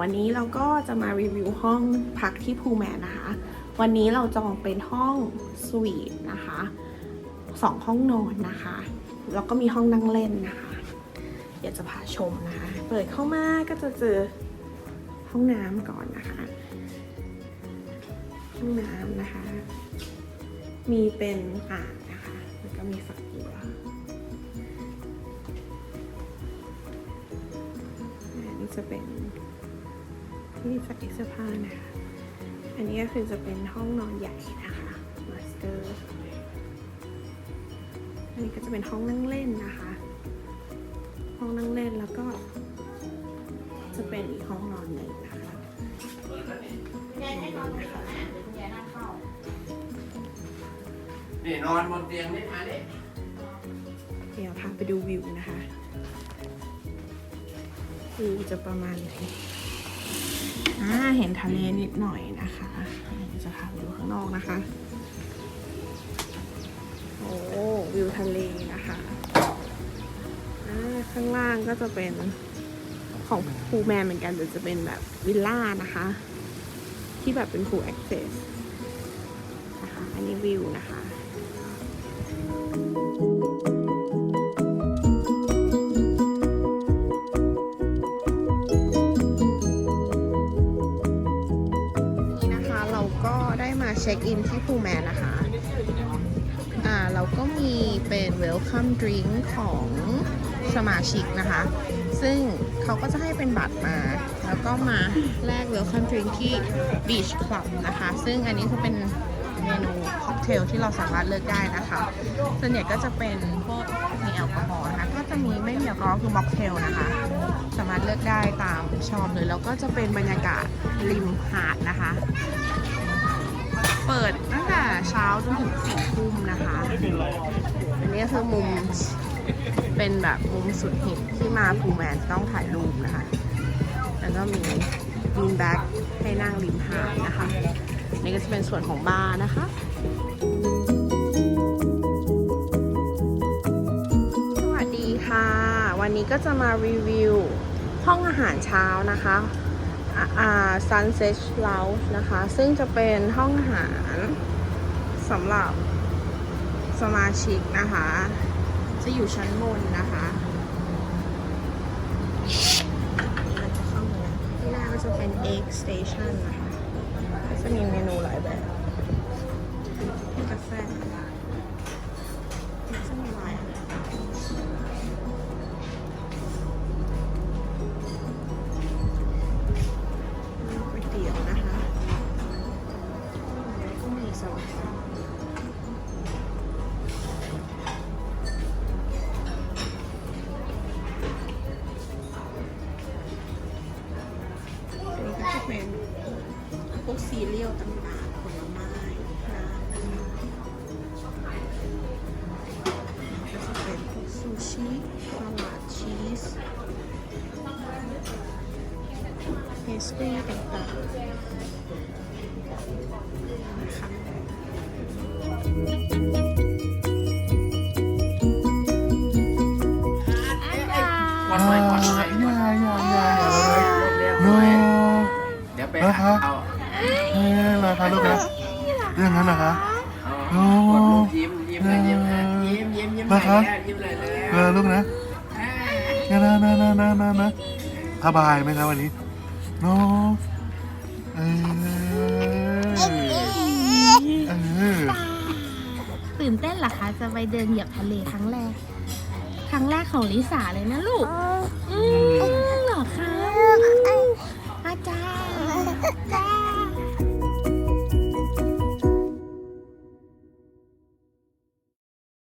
วันนี้เราก็จะมารีวิวห้องพักที่พูแมนนะคะ วันนี้เราจองเป็นห้องสวีทนะคะสองห้องนอนนะคะ แล้วก็มีห้องนั่งเล่นนะคะเดี๋ยวจะพาชมนะคะ เปิดเข้ามาก็จะเจอห้องน้ำก่อนนะคะ ห้องน้ำนะคะ มีเป็นอ่างนะคะแล้วก็มีฝักบัวนนี้จะเป็น ที่ซักเสื้อผ้านะคะ อันนี้ก็คือจะเป็นห้องนอนใหญ่นะคะมาสเตอร์อันนี้ก็จะเป็นห้องนั่งเล่นนะคะ ห้องนั่งเล่นแล้วก็ จะเป็นอีกห้องนอนหนึ่งนะคะนี่นอนบนเตียงนี่มาดิเดี๋ยวพาไปดูวิวนะคะวิวจะประมาณนี้ อ่าเห็นทะเลนิดหน่อยนะคะจะพาไปดูข้างนอกนะคะ โอ้วิวทะเลนะคะอ่าข้างล่างก็จะเป็นของพูแมนเหมือนกันแต่จะเป็นแบบวิลล่านะคะ ที่แบบเป็นพูแอคเซสนะคะ อันนี้วิวนะคะนี่ ก็ได้มาเช็คอินที่พูแมนนะคะ อ่าเราก็มีเป็น Welcome Drink ของสมาชิกนะคะ ซึ่งเขาก็จะให้เป็นบัตรมา แล้วก็มาแลก Welcome Drink ที่ Beach Club นะคะ ซึ่งอันนี้จะเป็นเมนูค็อกเทลที่เราสามารถเลือกได้นะคะ ส่วนใหญ่ก็จะเป็นพวกมีแอลกอฮอล์นะคะ ก็จะมีไม่มีแอลกอฮอล์คือม็อกเทลนะคะ สามารถเลือกได้ตามชอบเลย แล้วก็จะเป็นบรรยากาศริมหาดนะคะ เปิดตั้งแต่เช้าจนถึงสี่ทุ่มนะคะ อันนี้คือมุมเป็นแบบมุมสุดหินที่มาพูแมนต้องถ่ายรูปนะคะ แล้วก็มีมีแบ็กให้นั่งริมหาดนะคะ นี่ก็จะเป็นส่วนของบาร์นะคะสวัสดีค่ะ วันนี้ก็จะมารีวิวห้องอาหารเช้านะคะ อ่า Sunset Lounge นะคะ ซึ่งจะเป็นห้องอาหารสำหรับสมาชิกนะคะ จะอยู่ชั้นบนนะคะเราจะเข้ามาที่หน้าก็จะเป็น Egg Station นะคะ ก็จะมีเมนูหลายแบบกาแฟ เรียลต่างๆผลไม้น้ำก็จะเป็นพวกซูชิสลัดชีสเพสตรีต่างๆนะคะกดหน่อยกดหน่อยอย่าอย่าอย่าอยเลยเดี๋ยวไปเอา ฮ้ยอะไรคะลูกนะเรื่องนั้นนะคะเอากดลูกยิ้มยิ้มเลยยิ้มเลยยิ้มยิ้มยิ้มนะคะแล้วยิ้มเลยเอแล้วอลูกนะนะนะนะนะนะนะนะสบายไหมครับวันนี้โนเออเออตื่นเต้นเหรอคะ จะไปเดินเหยียบทะเลครั้งแรก ครั้งแรกของลิสาเลยนะลูก อืมเหรอคะอาจารย์จ้า